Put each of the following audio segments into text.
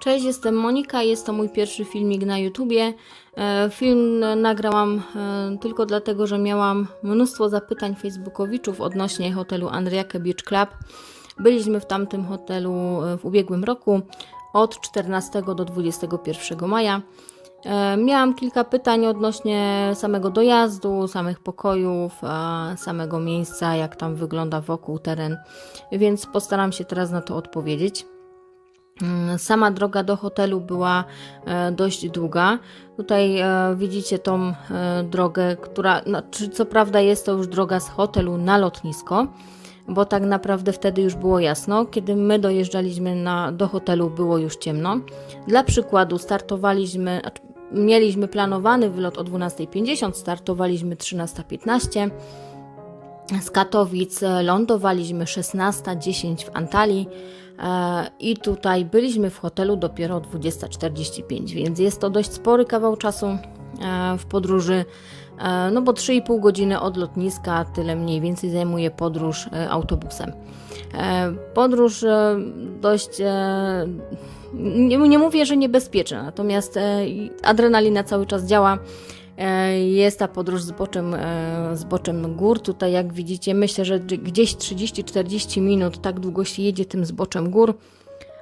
Cześć, jestem Monika, jest to mój pierwszy filmik na YouTubie. E, Film nagrałam e, tylko dlatego, że miałam mnóstwo zapytań facebookowiczów odnośnie hotelu Andriake Beach Club. Byliśmy w tamtym hotelu e, w ubiegłym roku od 14 do 21 maja. Miałam kilka pytań odnośnie samego dojazdu, samych pokojów, samego miejsca, jak tam wygląda wokół teren, więc postaram się teraz na to odpowiedzieć. Mm, Sama droga do hotelu była e, dość długa. Tutaj e, widzicie tą e, drogę, która, znaczy, co prawda jest to już droga z hotelu na lotnisko, bo tak naprawdę wtedy już było jasno. Kiedy my dojeżdżaliśmy na, do hotelu, było już ciemno. Dla przykładu, startowaliśmy, mieliśmy planowany wylot o 12.50, startowaliśmy 13.15. Z Katowic e, lądowaliśmy 16.10 w Antalii e, i tutaj byliśmy w hotelu dopiero o 20.45, więc jest to dość spory kawał czasu e, w podróży, no bo 3,5 godziny od lotniska, tyle mniej więcej zajmuje podróż autobusem. Podróż dość, nie, mówię, że niebezpieczna, natomiast adrenalina cały czas działa. E, Jest ta podróż zboczem, e, zboczem gór. Tutaj, jak widzicie, myślę, że gdzieś 30-40 minut tak długo się jedzie tym zboczem gór.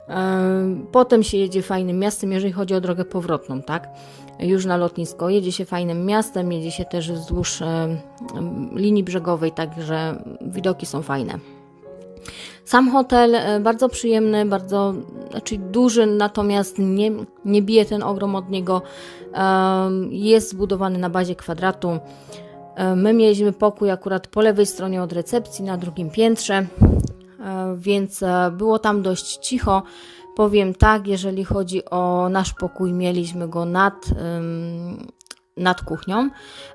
E, Potem się jedzie fajnym miastem, jeżeli chodzi o drogę powrotną, tak? Już na lotnisko. Jedzie się fajnym miastem, jedzie się też wzdłuż linii brzegowej, także widoki są fajne. Sam hotel e, bardzo przyjemny, bardzo znaczy duży, natomiast nie, nie bije ten ogrom od niego. Jest zbudowany na bazie kwadratu. E, My mieliśmy pokój akurat po lewej stronie od recepcji na drugim piętrze, e, więc było tam dość cicho. Powiem tak, jeżeli chodzi o nasz pokój, mieliśmy go nad, nad kuchnią,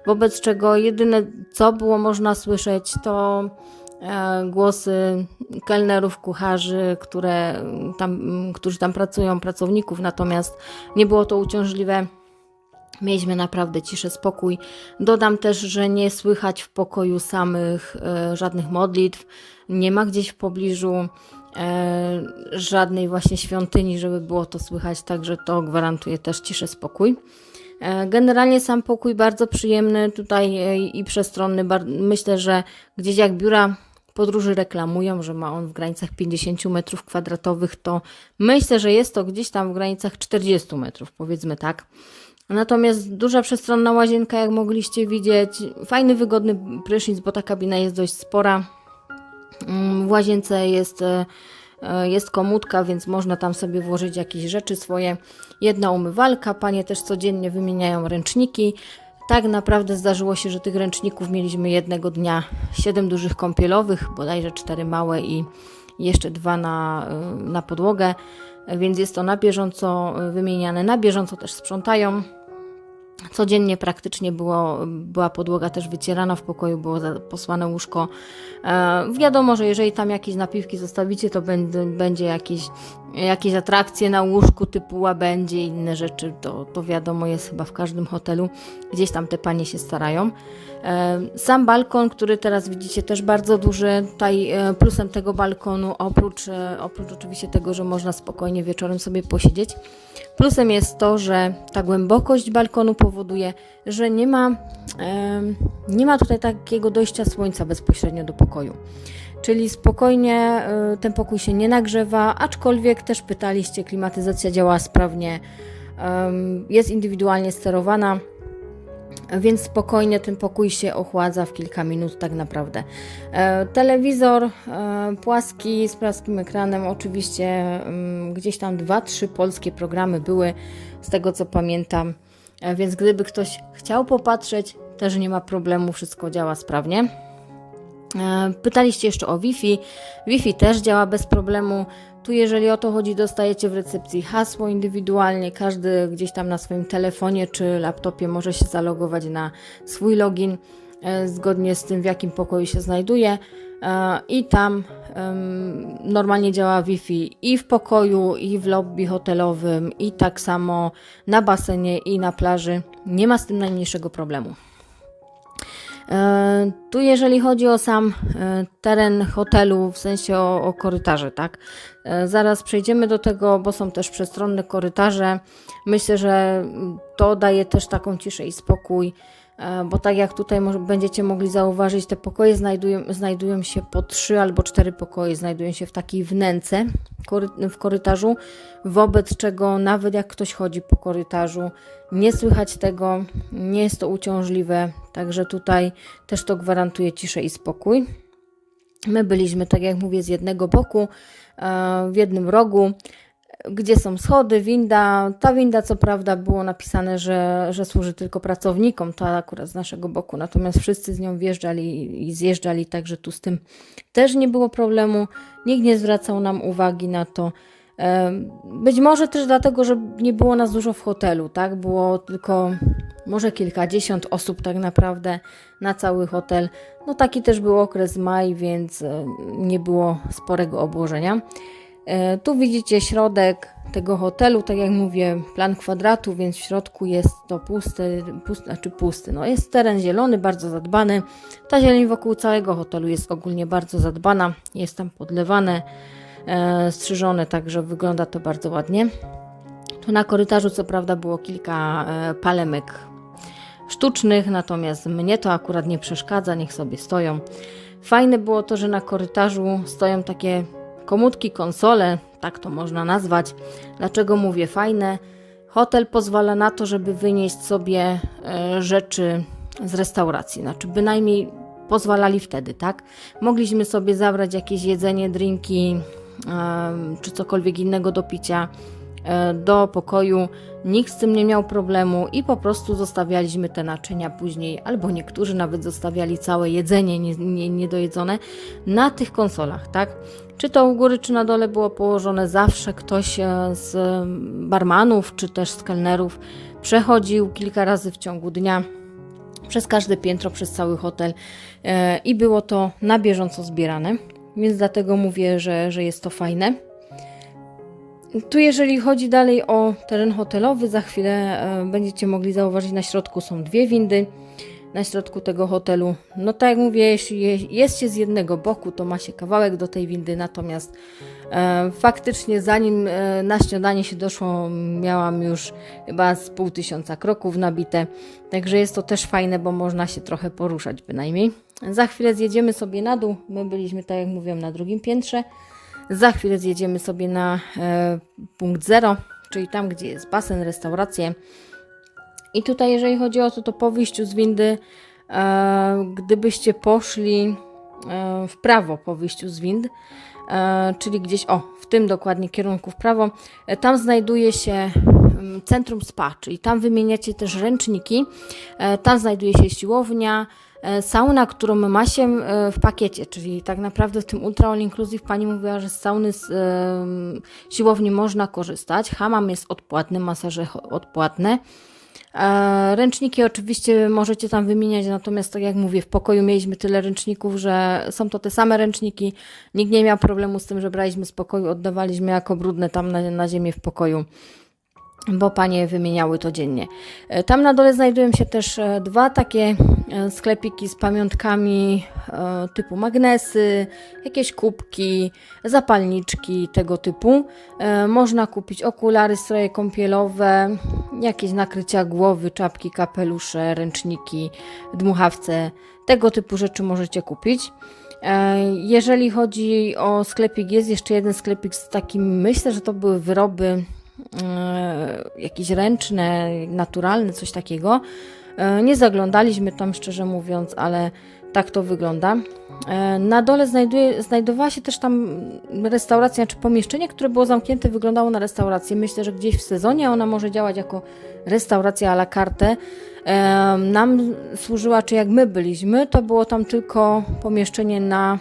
wobec czego jedyne co było można słyszeć to głosy kelnerów, kucharzy, które tam, którzy tam pracują, pracowników, natomiast nie było to uciążliwe. Mieliśmy naprawdę ciszę, spokój. Dodam też, że nie słychać w pokoju samych e, żadnych modlitw, nie ma gdzieś w pobliżu e, żadnej właśnie świątyni, żeby było to słychać, także to gwarantuje też ciszę, spokój. E, Generalnie sam pokój bardzo przyjemny tutaj e, i przestronny. Myślę, że gdzieś jak biura podróży reklamują, że ma on w granicach 50 metrów kwadratowych, to myślę, że jest to gdzieś tam w granicach 40 metrów, powiedzmy tak. Natomiast duża przestronna łazienka, jak mogliście widzieć, fajny, wygodny prysznic, bo ta kabina jest dość spora. Mm, W łazience jest, e, e, jest komódka, więc można tam sobie włożyć jakieś rzeczy swoje. Jedna umywalka, panie też codziennie wymieniają ręczniki. Tak naprawdę zdarzyło się, że tych ręczników mieliśmy jednego dnia 7 dużych kąpielowych, bodajże 4 małe i jeszcze dwa na, na podłogę, więc jest to na bieżąco e, wymieniane, na bieżąco też sprzątają. Codziennie praktycznie było, była podłoga też wycierana w pokoju, było posłane łóżko. E, wiadomo, że jeżeli tam jakieś napiwki zostawicie, to będzie, będzie jakieś, jakieś atrakcje na łóżku typu łabędzie i inne rzeczy. To, to wiadomo jest chyba w każdym hotelu. Gdzieś tam te panie się starają. E, Sam balkon, który teraz widzicie, też bardzo duży. Tutaj e, plusem tego balkonu, oprócz, e, oprócz oczywiście tego, że można spokojnie wieczorem sobie posiedzieć, plusem jest to, że ta głębokość balkonu powoduje, że nie ma, nie ma tutaj takiego dojścia słońca bezpośrednio do pokoju. Czyli spokojnie y, ten pokój się nie nagrzewa, aczkolwiek też pytaliście, klimatyzacja działa sprawnie, jest indywidualnie sterowana. Więc spokojnie ten pokój się ochładza w kilka minut, tak naprawdę. E, telewizor e, płaski z płaskim ekranem, oczywiście gdzieś tam dwa, trzy polskie programy były, z tego co pamiętam. E, więc gdyby ktoś chciał popatrzeć, też nie ma problemu, wszystko działa sprawnie. E, Pytaliście jeszcze o Wi-Fi. Wi-Fi też działa bez problemu. Tu, jeżeli o to chodzi, dostajecie w recepcji hasło indywidualnie. Każdy gdzieś tam na swoim telefonie czy laptopie może się zalogować na swój login e, zgodnie z tym, w jakim pokoju się znajduje. E, I tam normalnie działa Wi-Fi i w pokoju, i w lobby hotelowym, i tak samo na basenie, i na plaży. Nie ma z tym najmniejszego problemu. E, Tu jeżeli chodzi o sam e, teren hotelu, w sensie o, o korytarze, tak? E, Zaraz przejdziemy do tego, bo są też przestronne korytarze. Myślę, że to daje też taką ciszę i spokój, bo tak jak tutaj będziecie mogli zauważyć, te pokoje znajdują, znajdują się po trzy albo cztery pokoje, znajdują się w takiej wnęce w korytarzu, wobec czego nawet jak ktoś chodzi po korytarzu, nie słychać tego, nie jest to uciążliwe, także tutaj też to gwarantuje ciszę i spokój. My byliśmy, tak jak mówię, z jednego boku, e, w jednym rogu, gdzie są schody, winda. Ta winda, co prawda, było napisane, że, że służy tylko pracownikom, ta akurat z naszego boku, natomiast wszyscy z nią wjeżdżali i zjeżdżali, także tu z tym też nie było problemu. Nikt nie zwracał nam uwagi na to. Być może też dlatego, że nie było nas dużo w hotelu, tak? Było tylko może kilkadziesiąt osób tak naprawdę na cały hotel. No taki też był okres maj, więc nie było sporego obłożenia. E, Tu widzicie środek tego hotelu, tak jak mówię, plan kwadratu, więc w środku jest to pusty, pusty, znaczy pusty. No jest teren zielony, bardzo zadbany. Ta zieleń wokół całego hotelu jest ogólnie bardzo zadbana. Jest tam podlewane, e, strzyżone, także wygląda to bardzo ładnie. Tu na korytarzu co prawda było kilka e, palemek sztucznych, natomiast mnie to akurat nie przeszkadza, niech sobie stoją. Fajne było to, że na korytarzu stoją takie komórki, konsole, tak to można nazwać. Dlaczego mówię fajne? Hotel pozwala na to, żeby wynieść sobie e, rzeczy z restauracji, znaczy bynajmniej pozwalali wtedy, tak? Mogliśmy sobie zabrać jakieś jedzenie, drinki em, czy cokolwiek innego do picia e, do pokoju. Nikt z tym nie miał problemu i po prostu zostawialiśmy te naczynia później, albo niektórzy nawet zostawiali całe jedzenie nie, nie, niedojedzone na tych konsolach, tak? Czy to u góry, czy na dole było położone, zawsze ktoś e, z barmanów, czy też z kelnerów przechodził kilka razy w ciągu dnia przez każde piętro, przez cały hotel e, i było to na bieżąco zbierane, więc dlatego mówię, że, że jest to fajne. Tu jeżeli chodzi dalej o teren hotelowy, za chwilę e, będziecie mogli zauważyć, na środku są dwie windy, na środku tego hotelu. No tak jak mówię, jeśli je- jest się z jednego boku, to ma się kawałek do tej windy, natomiast e, faktycznie zanim e, na śniadanie się doszło, miałam już chyba z pół tysiąca kroków nabite, także jest to też fajne, bo można się trochę poruszać bynajmniej. Za chwilę zjedziemy sobie na dół, my byliśmy, tak jak mówiłem, na drugim piętrze. Za chwilę zjedziemy sobie na e, punkt zero, czyli tam, gdzie jest basen, restauracje. I tutaj, jeżeli chodzi o to, to po wyjściu z windy, e, gdybyście poszli e, w prawo po wyjściu z wind, e, czyli gdzieś, o, w tym dokładnie kierunku w prawo, e, tam znajduje się mm, centrum spa, czyli tam wymieniacie też ręczniki, e, tam znajduje się siłownia, sauna, którą ma się e, w pakiecie, czyli tak naprawdę w tym Ultra All Inclusive pani mówiła, że z sauny z em, siłowni można korzystać, hamam jest odpłatny, masaże odpłatne, E, Ręczniki oczywiście możecie tam wymieniać, natomiast tak jak mówię, w pokoju mieliśmy tyle ręczników, że są to te same ręczniki. Nikt nie miał problemu z tym, że braliśmy z pokoju, oddawaliśmy jako brudne tam na, na ziemię w pokoju bo panie wymieniały to dziennie. E, Tam na dole znajdują się też e, dwa takie e, sklepiki z pamiątkami typu magnesy, jakieś kubki, zapalniczki tego typu. Można kupić okulary, stroje kąpielowe, jakieś nakrycia głowy, czapki, kapelusze, ręczniki, dmuchawce. Tego typu rzeczy możecie kupić. Jeżeli chodzi o sklepik, jest jeszcze jeden sklepik z takim, myślę, że to były wyroby jakieś ręczne, naturalne, coś takiego. E, Nie zaglądaliśmy tam, szczerze mówiąc, ale tak to wygląda. E, Na dole znajduje, znajdowała się też tam restauracja, czy pomieszczenie, które było zamknięte, wyglądało na restaurację. Myślę, że gdzieś w sezonie ona może działać jako restauracja à la carte. E, Nam służyła, czy jak my byliśmy, to było tam tylko pomieszczenie na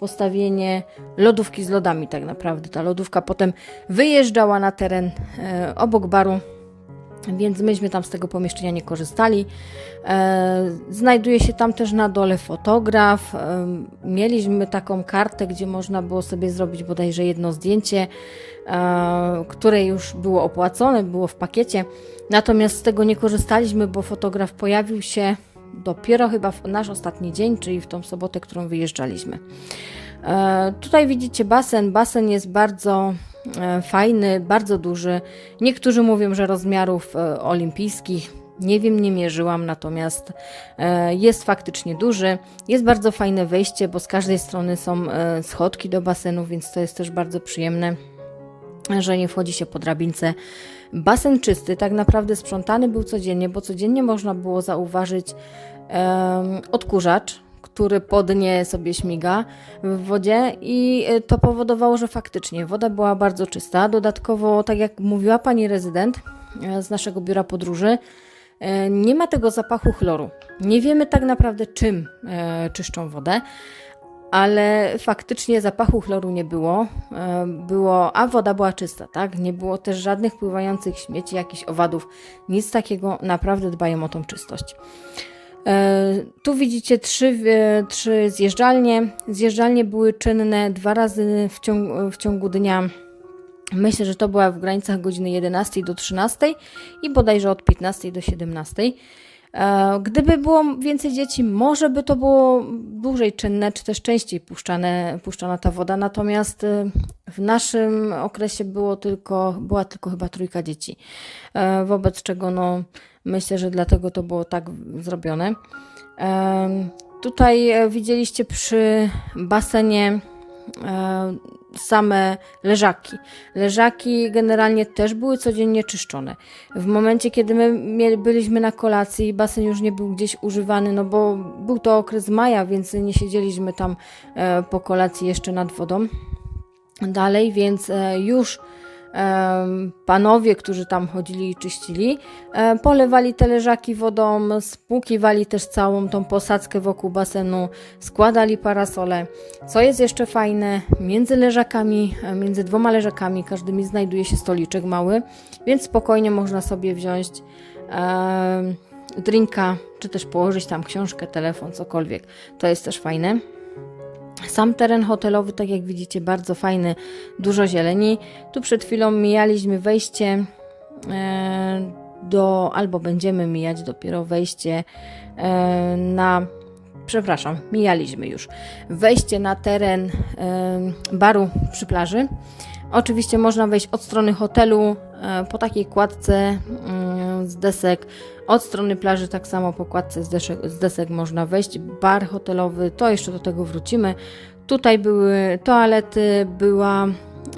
postawienie lodówki z lodami, tak naprawdę. Ta lodówka potem wyjeżdżała na teren e, obok baru, więc myśmy tam z tego pomieszczenia nie korzystali. E, znajduje się tam też na dole fotograf. E, mieliśmy taką kartę, gdzie można było sobie zrobić bodajże jedno zdjęcie, które już było opłacone, było w pakiecie. Natomiast z tego nie korzystaliśmy, bo fotograf pojawił się dopiero chyba w nasz ostatni dzień, czyli w tą sobotę, którą wyjeżdżaliśmy. E, tutaj widzicie basen. Basen jest bardzo e, fajny, bardzo duży. Niektórzy mówią, że rozmiarów e, olimpijskich. Nie wiem, nie mierzyłam, natomiast jest faktycznie duży. Jest bardzo fajne wejście, bo z każdej strony są schodki do basenu, więc to jest też bardzo przyjemne, że nie wchodzi się po drabince. Basen czysty, tak naprawdę sprzątany był codziennie, bo codziennie można było zauważyć em, odkurzacz, który pod nie sobie śmiga w wodzie i e, to powodowało, że faktycznie woda była bardzo czysta. Dodatkowo, tak jak mówiła pani rezydent e, z naszego biura podróży, e, nie ma tego zapachu chloru. Nie wiemy tak naprawdę czym czyszczą wodę, ale faktycznie zapachu chloru nie było, e, było, a woda była czysta, tak? Nie było też żadnych pływających śmieci, jakichś owadów, nic takiego, naprawdę dbają o tą czystość. E, Tu widzicie trzy, e, trzy zjeżdżalnie. Zjeżdżalnie były czynne dwa razy w ciągu, w ciągu dnia. Myślę, że to była w granicach godziny 11 do 13 i bodajże od 15 do 17. E, Gdyby było więcej dzieci, może by to było dłużej czynne, czy też częściej puszczane, puszczana ta woda. Natomiast e, w naszym okresie było tylko, była tylko chyba trójka dzieci. E, Wobec czego no, myślę, że dlatego to było tak zrobione. Tutaj widzieliście przy basenie same leżaki. Leżaki generalnie też były codziennie czyszczone. W momencie, kiedy my byliśmy na kolacji, basen już nie był gdzieś używany, no bo był to okres maja, więc nie siedzieliśmy tam e, po kolacji jeszcze nad wodą dalej, więc e, już panowie, którzy tam chodzili i czyścili, polewali te leżaki wodą, spłukiwali też całą tą posadzkę wokół basenu, składali parasole. Co jest jeszcze fajne, między leżakami, e, między dwoma leżakami, każdymi znajduje się stoliczek mały, więc spokojnie można sobie wziąć drinka, czy też położyć tam książkę, telefon, cokolwiek. To jest też fajne. Sam teren hotelowy, tak jak widzicie, bardzo fajny, dużo zieleni. Tu przed chwilą mijaliśmy wejście e, do, albo będziemy mijać dopiero wejście e, na, przepraszam, mijaliśmy już, wejście na teren e, baru przy plaży. Oczywiście można wejść od strony hotelu po takiej kładce mm, z desek. Od strony plaży tak samo po kładce z desek, z desek można wejść. Bar hotelowy, to jeszcze do tego wrócimy. Tutaj były toalety, była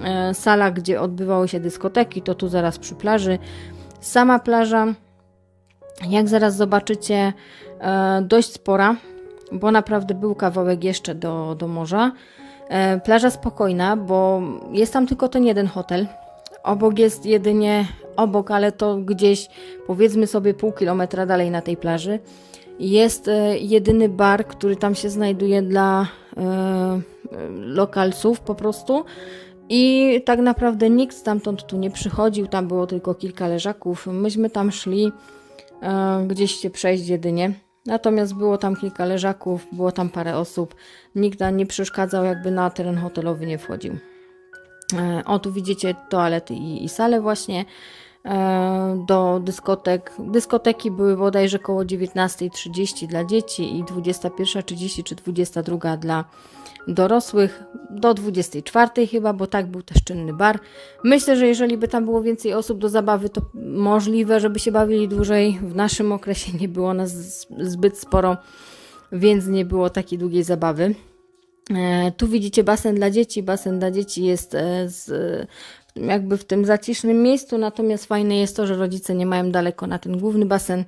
e, sala, gdzie odbywały się dyskoteki, to tu zaraz przy plaży. Sama plaża, jak zaraz zobaczycie, e, dość spora, bo naprawdę był kawałek jeszcze do, do morza. E, Plaża spokojna, bo jest tam tylko ten jeden hotel. Obok jest jedynie obok, ale to gdzieś powiedzmy sobie pół kilometra dalej na tej plaży. Jest e, jedyny bar, który tam się znajduje dla e, lokalsów po prostu. I tak naprawdę nikt stamtąd tu nie przychodził, tam było tylko kilka leżaków. Myśmy tam szli e, gdzieś się przejść jedynie. Natomiast było tam kilka leżaków, było tam parę osób. Nikt nam nie przeszkadzał, jakby na teren hotelowy nie wchodził. E, O, tu widzicie toalety i, i salę właśnie do dyskotek. Dyskoteki były bodajże koło 19.30 dla dzieci i 21.30 czy 22.00 dla dorosłych do 24 chyba, bo tak był też czynny bar. Myślę, że jeżeli by tam było więcej osób do zabawy, to możliwe, żeby się bawili dłużej. W naszym okresie nie było nas zbyt sporo, więc nie było takiej długiej zabawy. E, Tu widzicie basen dla dzieci. Basen dla dzieci jest e, z, jakby w tym zacisznym miejscu, natomiast fajne jest to, że rodzice nie mają daleko na ten główny basen.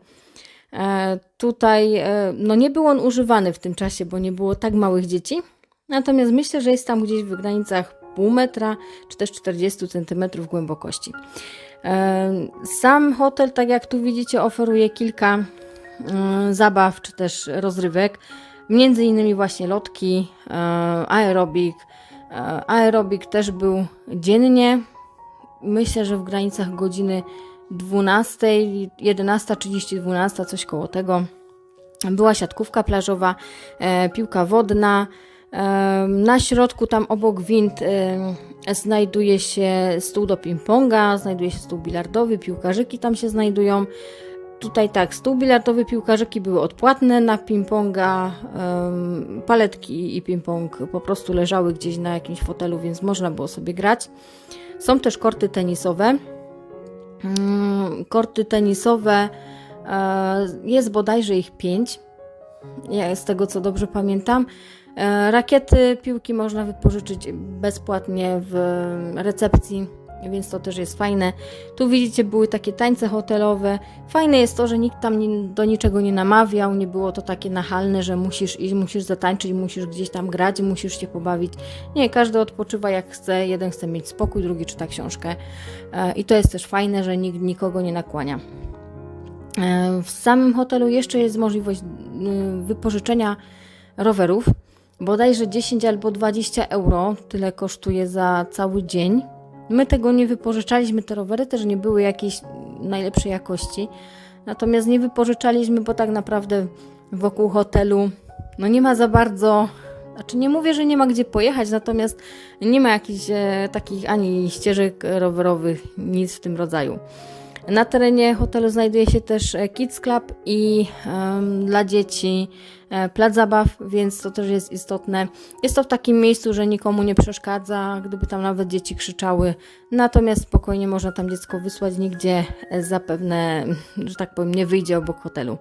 E, Tutaj e, no nie był on używany w tym czasie, bo nie było tak małych dzieci. Natomiast myślę, że jest tam gdzieś w granicach pół metra, czy też 40 centymetrów głębokości. E, Sam hotel, tak jak tu widzicie, oferuje kilka mm, zabaw, czy też rozrywek. Między innymi właśnie lotki, aerobik. E, Aerobik też był dziennie. Myślę, że w granicach godziny 12, 11.30, 12, coś koło tego. Była siatkówka plażowa, e, piłka wodna. E, na środku, tam obok wind, znajduje się stół do ping-ponga, znajduje się stół bilardowy, piłkarzyki tam się znajdują. Tutaj tak, stół bilardowy, piłkarzyki były odpłatne, na ping-ponga em, paletki i ping-pong po prostu leżały gdzieś na jakimś fotelu, więc można było sobie grać. Są też korty tenisowe. Mm, Korty tenisowe e, jest bodajże ich pięć, ja z tego co dobrze pamiętam. E, Rakiety, piłki można wypożyczyć bezpłatnie w recepcji, więc to też jest fajne. Tu widzicie, były takie tańce hotelowe. Fajne jest to, że nikt tam ni- do niczego nie namawiał, nie było to takie nachalne, że musisz iść, musisz zatańczyć, musisz gdzieś tam grać, musisz się pobawić. Nie, każdy odpoczywa jak chce, jeden chce mieć spokój, drugi czyta książkę. E, I to jest też fajne, że nikt nikogo nie nakłania. E, W samym hotelu jeszcze jest możliwość y, wypożyczenia rowerów. Bodajże 10 albo 20 euro, tyle kosztuje za cały dzień. My tego nie wypożyczaliśmy, te rowery też nie były jakiejś najlepszej jakości. Natomiast nie wypożyczaliśmy, bo tak naprawdę wokół hotelu no nie ma za bardzo. Znaczy nie mówię, że nie ma gdzie pojechać, natomiast nie ma jakichś e, takich ani ścieżek rowerowych, nic w tym rodzaju. Na terenie hotelu znajduje się też e, Kids Club i em, dla dzieci e, plac zabaw, więc to też jest istotne. Jest to w takim miejscu, że nikomu nie przeszkadza, gdyby tam nawet dzieci krzyczały. Natomiast spokojnie można tam dziecko wysłać, nigdzie e, zapewne, że tak powiem, nie wyjdzie obok hotelu.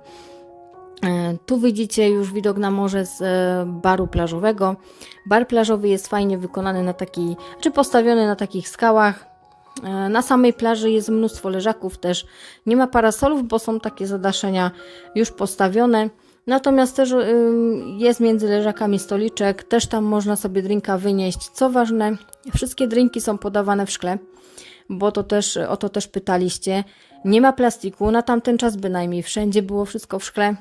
E, Tu widzicie już widok na morze z e, baru plażowego. Bar plażowy jest fajnie wykonany na taki, czy postawiony na takich skałach. E, Na samej plaży jest mnóstwo leżaków też. Nie ma parasolów, bo są takie zadaszenia już postawione. Natomiast też jest między leżakami stoliczek, też tam można sobie drinka wynieść. Co ważne, wszystkie drinki są podawane w szkle, bo to też, o to też pytaliście. Nie ma plastiku, na tamten czas bynajmniej wszędzie było wszystko w szkle.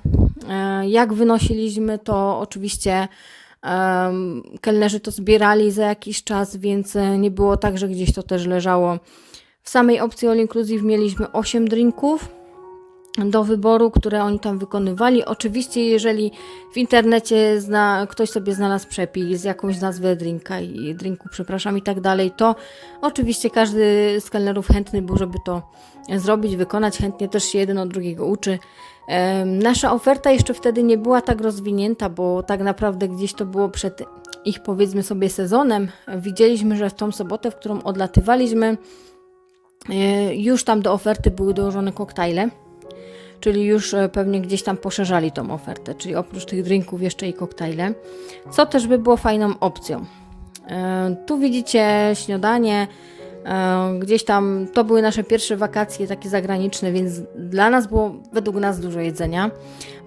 E, Jak wynosiliśmy, to oczywiście kelnerzy to zbierali za jakiś czas, więc e, nie było tak, że gdzieś to też leżało. W samej opcji All Inclusive mieliśmy 8 drinków do wyboru, które oni tam wykonywali. Oczywiście, jeżeli w internecie zna, ktoś sobie znalazł przepis, jakąś nazwę drinka i drinku, przepraszam, i tak dalej, to oczywiście każdy z kelnerów chętny był, żeby to zrobić, wykonać. Chętnie też się jeden od drugiego uczy. Nasza oferta jeszcze wtedy nie była tak rozwinięta, bo tak naprawdę gdzieś to było przed ich powiedzmy sobie sezonem. Widzieliśmy, że w tą sobotę, w którą odlatywaliśmy, e, już tam do oferty były dołożone koktajle czyli już e, pewnie gdzieś tam poszerzali tą ofertę, czyli oprócz tych drinków jeszcze i koktajle, co też by było fajną opcją. E, Tu widzicie śniadanie, gdzieś tam to były nasze pierwsze wakacje takie zagraniczne, więc dla nas było według nas dużo jedzenia.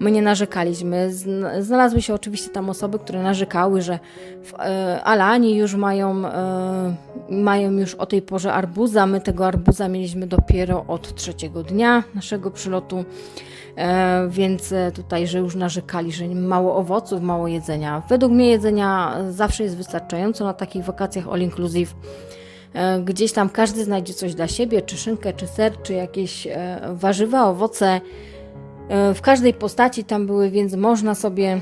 My nie narzekaliśmy. Zn- Znalazły się oczywiście tam osoby, które narzekały, że w e, Alanii już mają, e, mają już o tej porze arbuza. My tego arbuza mieliśmy dopiero od trzeciego dnia naszego przylotu. E, więc e, tutaj, że już narzekali, że mało owoców, mało jedzenia. Według mnie jedzenia zawsze jest wystarczająco na takich wakacjach all inclusive. E, Gdzieś tam każdy znajdzie coś dla siebie, czy szynkę, czy ser, czy jakieś e, warzywa, owoce. E, W każdej postaci tam były, więc można sobie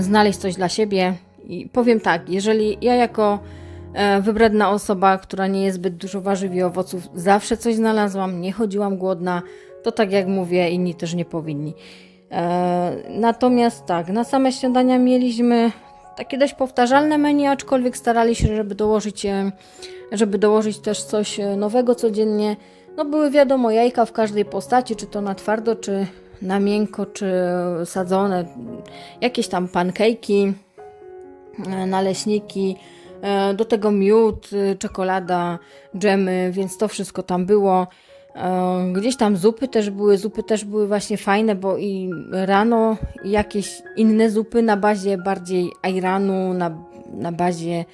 znaleźć coś dla siebie. I powiem tak, jeżeli ja jako wybredna osoba, która nie jest zbyt dużo warzyw i owoców, zawsze coś znalazłam, nie chodziłam głodna, to tak jak mówię, inni też nie powinni. Natomiast tak, na same śniadania mieliśmy takie dość powtarzalne menu, aczkolwiek starali się, żeby dołożyć, e, żeby dołożyć też coś e, nowego codziennie. No były wiadomo jajka w każdej postaci, czy to na twardo, czy na miękko, czy sadzone, jakieś tam pankejki, e, naleśniki, e, do tego miód, e, czekolada, dżemy, więc to wszystko tam było. E, Gdzieś tam zupy też były, zupy też były właśnie fajne, bo i rano jakieś inne zupy na bazie bardziej ajranu, na, na bazie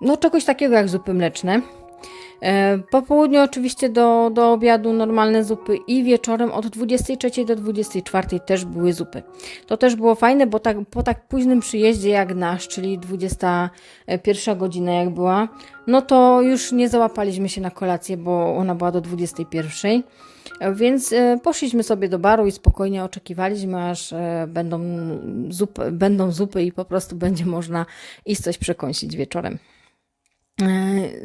no czegoś takiego jak zupy mleczne. E, Po południu oczywiście do, do obiadu normalne zupy i wieczorem od 23 do 24 też były zupy. To też było fajne, bo tak, po tak późnym przyjeździe jak nasz, czyli 21 godzina jak była, no to już nie załapaliśmy się na kolację, bo ona była do 21. E, Więc e, poszliśmy sobie do baru i spokojnie oczekiwaliśmy, aż będą zupy, będą zupy i po prostu będzie można iść coś przekąsić wieczorem.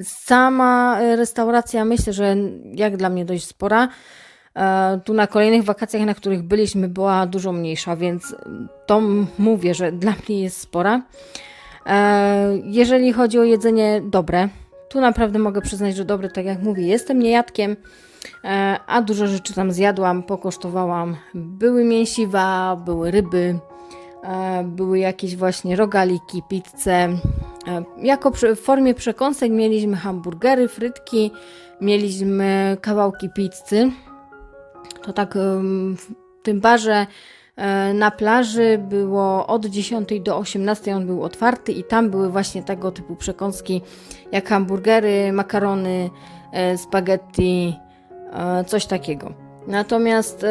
Sama restauracja myślę, że jak dla mnie dość spora. E, tu na kolejnych wakacjach, na których byliśmy, była dużo mniejsza, więc to mówię, że dla mnie jest spora. E, jeżeli chodzi o jedzenie dobre, tu naprawdę mogę przyznać, że dobre, tak jak mówię, jestem niejadkiem, e, a dużo rzeczy tam zjadłam, pokosztowałam. Były mięsiwa, były ryby, były jakieś właśnie rogaliki, pizze. E, Jako przy, w formie przekąsek mieliśmy hamburgery, frytki, mieliśmy kawałki pizzy. To tak w tym barze e, na plaży było od 10 do 18 on był otwarty i tam były właśnie tego typu przekąski jak hamburgery, makarony, e, spaghetti, coś takiego. Natomiast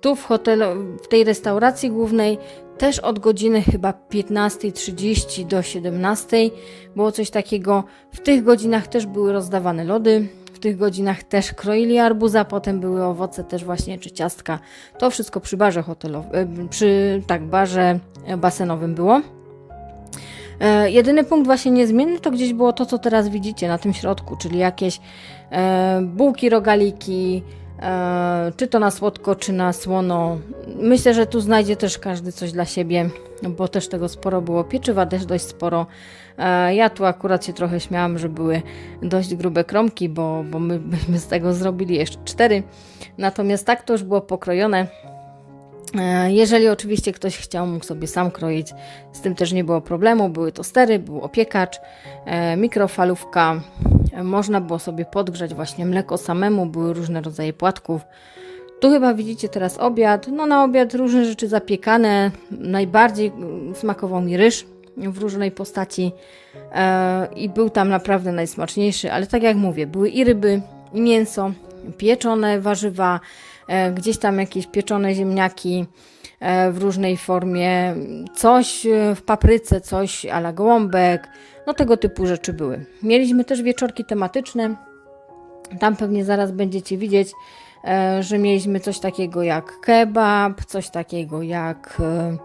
tu w hotelu, w tej restauracji głównej też od godziny chyba 15.30 do 17.00 było coś takiego. W tych godzinach też były rozdawane lody, w tych godzinach też kroili arbuza, potem były owoce też właśnie, czy ciastka. To wszystko przy barze hotelowym, przy tak, barze e, basenowym było. E, jedyny punkt właśnie niezmienny to gdzieś było to, co teraz widzicie na tym środku, czyli jakieś e, bułki, rogaliki, e, czy to na słodko, czy na słono. Myślę, że tu znajdzie też każdy coś dla siebie, bo też tego sporo było. Pieczywa też dość sporo. E, ja tu akurat się trochę śmiałam, że były dość grube kromki, bo, bo my byśmy z tego zrobili jeszcze cztery. Natomiast tak to już było pokrojone. E, Jeżeli oczywiście ktoś chciał, mógł sobie sam kroić, z tym też nie było problemu. Były tostery, był opiekacz, e, mikrofalówka, e, można było sobie podgrzać właśnie mleko samemu, były różne rodzaje płatków. Tu chyba widzicie teraz obiad. No na obiad różne rzeczy zapiekane. Najbardziej mm, smakował mi ryż w różnej postaci e, i był tam naprawdę najsmaczniejszy, ale tak jak mówię, były i ryby, i mięso, pieczone warzywa, e, gdzieś tam jakieś pieczone ziemniaki w różnej formie, coś e, w papryce, coś ala gołąbek, no tego typu rzeczy były. Mieliśmy też wieczorki tematyczne, tam pewnie zaraz będziecie widzieć, e, że mieliśmy coś takiego jak kebab, coś takiego jak e,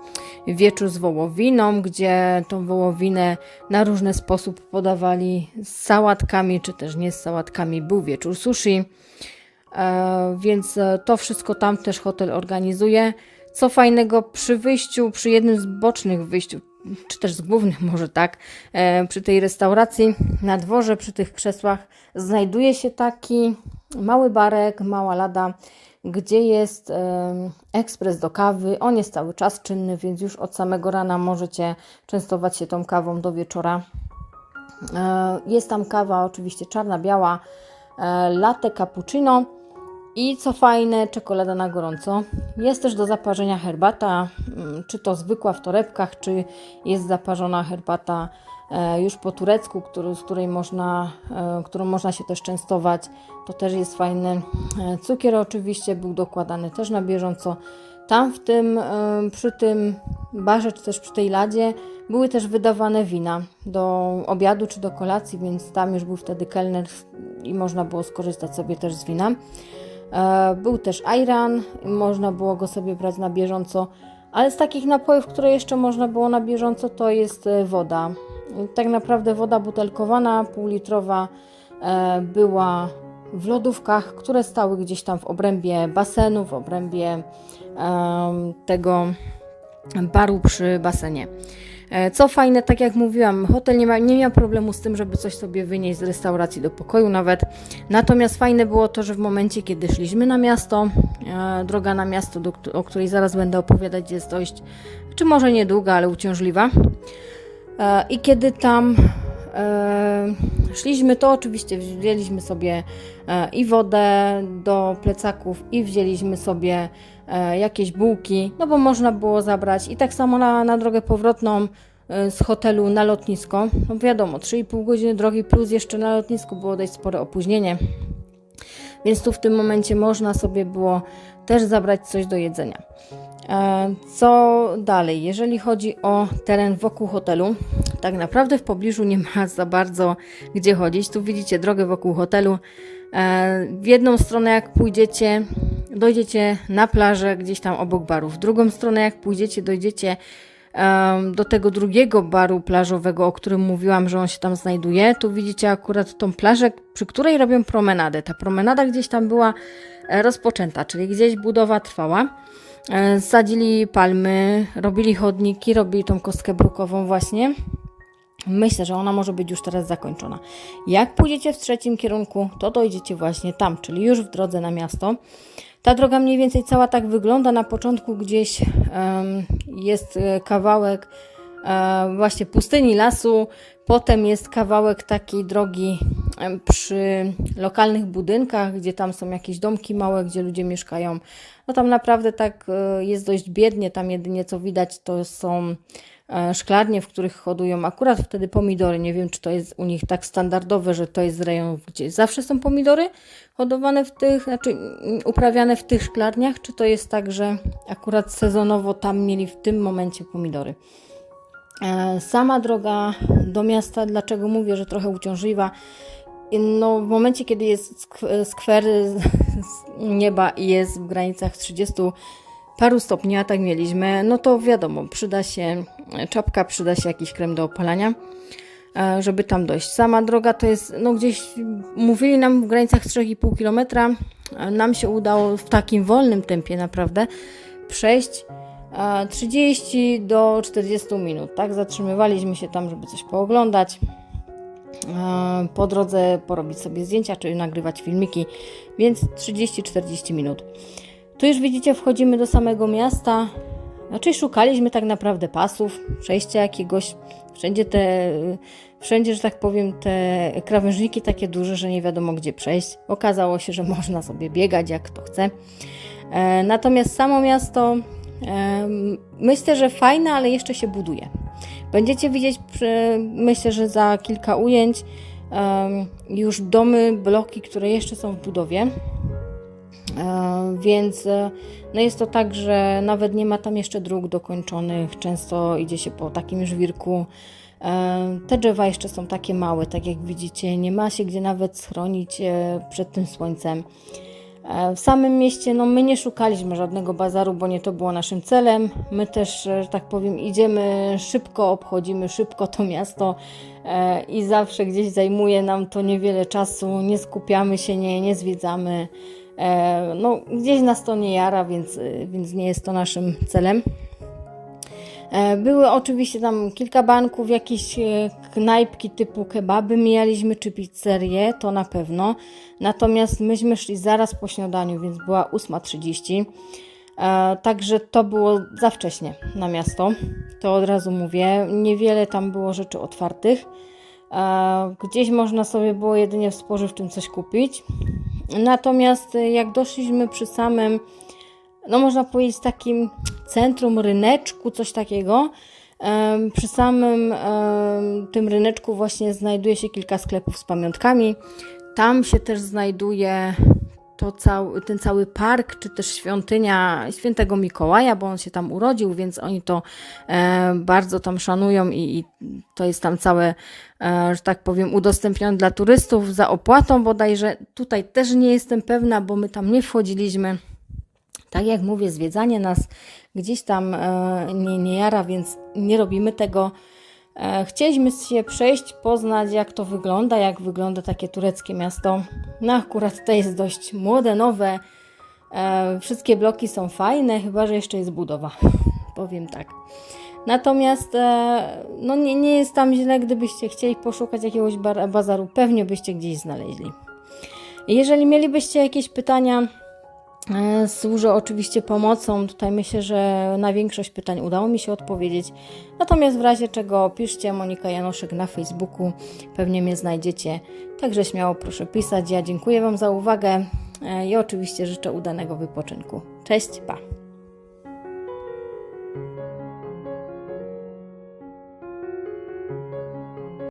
wieczór z wołowiną, gdzie tą wołowinę na różny sposób podawali z sałatkami, czy też nie z sałatkami. Był wieczór sushi, e, więc e, to wszystko tam też hotel organizuje. Co fajnego przy wyjściu, przy jednym z bocznych wyjściu, czy też z głównych może tak, e, przy tej restauracji na dworze, przy tych krzesłach znajduje się taki mały barek, mała lada, gdzie jest em, ekspres do kawy. On jest cały czas czynny, więc już od samego rana możecie częstować się tą kawą do wieczora. E, Jest tam kawa oczywiście czarna, biała, e, latte cappuccino i co fajne, czekolada na gorąco. Jest też do zaparzenia herbata, mm, czy to zwykła w torebkach, czy jest zaparzona herbata e, już po turecku, z której można, e, którą można się też częstować. To też jest fajne. E, Cukier oczywiście był dokładany też na bieżąco. Tam w tym, przy tym barze, czy też przy tej ladzie były też wydawane wina do obiadu czy do kolacji, więc tam już był wtedy kelner i można było skorzystać sobie też z wina. E, Był też ayran, można było go sobie brać na bieżąco, ale z takich napojów, które jeszcze można było na bieżąco, to jest e, woda. Tak naprawdę woda butelkowana, półlitrowa, e, była w lodówkach, które stały gdzieś tam w obrębie basenu, w obrębie tego baru przy basenie. E, Co fajne, tak jak mówiłam, hotel nie, ma, nie miał problemu z tym, żeby coś sobie wynieść z restauracji do pokoju nawet. Natomiast fajne było to, że w momencie, kiedy szliśmy na miasto, e, droga na miasto, do, o której zaraz będę opowiadać, jest dość, czy może niedługa, ale uciążliwa. E, I kiedy tam szliśmy, to oczywiście wzięliśmy sobie i wodę do plecaków, i wzięliśmy sobie jakieś bułki, no bo można było zabrać. I tak samo na, na drogę powrotną e, z hotelu na lotnisko. No wiadomo, 3,5 godziny drogi plus jeszcze na lotnisku było dość spore opóźnienie. Więc tu w tym momencie można sobie było też zabrać coś do jedzenia. E, Co dalej? Jeżeli chodzi o teren wokół hotelu, tak naprawdę w pobliżu nie ma za bardzo gdzie chodzić. Tu widzicie drogę wokół hotelu. E, W jedną stronę, jak pójdziecie, dojdziecie na plażę gdzieś tam obok baru. W drugą stronę, jak pójdziecie, dojdziecie do tego drugiego baru plażowego, o którym mówiłam, że on się tam znajduje. Tu widzicie akurat tą plażę, przy której robią promenadę. Ta promenada gdzieś tam była e, rozpoczęta, czyli gdzieś budowa trwała. E, Sadzili palmy, robili chodniki, robili tą kostkę brukową właśnie. Myślę, że ona może być już teraz zakończona. Jak pójdziecie w trzecim kierunku, to dojdziecie właśnie tam, czyli już w drodze na miasto. Ta droga mniej więcej cała tak wygląda. Na początku gdzieś em, jest e, kawałek e, właśnie pustyni, lasu. Potem jest kawałek takiej drogi em, przy lokalnych budynkach, gdzie tam są jakieś domki małe, gdzie ludzie mieszkają. No tam naprawdę tak e, jest dość biednie. Tam jedynie co widać to są szklarnie, w których hodują akurat wtedy pomidory. Nie wiem, czy to jest u nich tak standardowe, że to jest z rejonów, gdzie zawsze są pomidory hodowane w tych, znaczy mm, uprawiane w tych szklarniach, czy to jest tak, że akurat sezonowo tam mieli w tym momencie pomidory. E, Sama droga do miasta, dlaczego mówię, że trochę uciążliwa? No, w momencie, kiedy jest sk- skwer z nieba i jest w granicach 30 paru stopni, a tak mieliśmy, no to wiadomo, przyda się czapka, przyda się jakiś krem do opalania, e, żeby tam dojść. Sama droga to jest, no gdzieś mówili nam w granicach 3,5 km, nam się udało w takim wolnym tempie naprawdę przejść e, 30 do 40 minut, tak? Zatrzymywaliśmy się tam, żeby coś pooglądać. E, Po drodze porobić sobie zdjęcia, czy nagrywać filmiki, więc 30-40 minut. Tu już widzicie, wchodzimy do samego miasta. Znaczy szukaliśmy tak naprawdę pasów, przejścia jakiegoś. Wszędzie te, wszędzie, że tak powiem, te krawężniki takie duże, że nie wiadomo gdzie przejść. Okazało się, że można sobie biegać jak kto chce. E, Natomiast samo miasto em, myślę, że fajne, ale jeszcze się buduje. Będziecie widzieć, przy, myślę, że za kilka ujęć em, już domy, bloki, które jeszcze są w budowie. E, Więc e, no jest to tak, że nawet nie ma tam jeszcze dróg dokończonych. Często idzie się po takim żwirku. E, Te drzewa jeszcze są takie małe, tak jak widzicie. Nie ma się gdzie nawet schronić przed tym słońcem. W samym mieście no, my nie szukaliśmy żadnego bazaru, bo nie to było naszym celem. My też, że tak powiem, idziemy szybko, obchodzimy szybko to miasto i zawsze gdzieś zajmuje nam to niewiele czasu. Nie skupiamy się, nie, nie zwiedzamy. E, No, gdzieś nas to nie jara, więc, e, więc nie jest to naszym celem. E, Były oczywiście tam kilka banków, jakieś e, knajpki typu kebaby mijaliśmy, czy pizzerie, to na pewno. Natomiast myśmy szli zaraz po śniadaniu, więc była 8.30. E, Także to było za wcześnie na miasto. To od razu mówię. Niewiele tam było rzeczy otwartych. Gdzieś można sobie było jedynie w spożywczym coś kupić. Natomiast e, jak doszliśmy przy samym no można powiedzieć takim centrum ryneczku, coś takiego. Przy samym tym ryneczku właśnie znajduje się kilka sklepów z pamiątkami. Tam się też znajduje to cały, ten cały park, czy też świątynia świętego Mikołaja, bo on się tam urodził, więc oni to e, bardzo tam szanują i, i to jest tam całe, e, że tak powiem, udostępnione dla turystów za opłatą bodajże. Tutaj też nie jestem pewna, bo my tam nie wchodziliśmy. Tak jak mówię, zwiedzanie nas gdzieś tam e, nie, nie jara, więc nie robimy tego. E, chcieliśmy się przejść, poznać jak to wygląda, jak wygląda takie tureckie miasto. No akurat to jest dość młode, nowe. E, wszystkie bloki są fajne, chyba że jeszcze jest budowa. Powiem tak. Natomiast e, no nie, nie jest tam źle, gdybyście chcieli poszukać jakiegoś bazaru, pewnie byście gdzieś znaleźli. Jeżeli mielibyście jakieś pytania, Służę oczywiście pomocą. Tutaj myślę, że na większość pytań udało mi się odpowiedzieć. Natomiast w razie czego piszcie Monika Janoszek na Facebooku, pewnie mnie znajdziecie. Także śmiało proszę pisać. Ja dziękuję Wam za uwagę e, i oczywiście życzę udanego wypoczynku. Cześć, pa!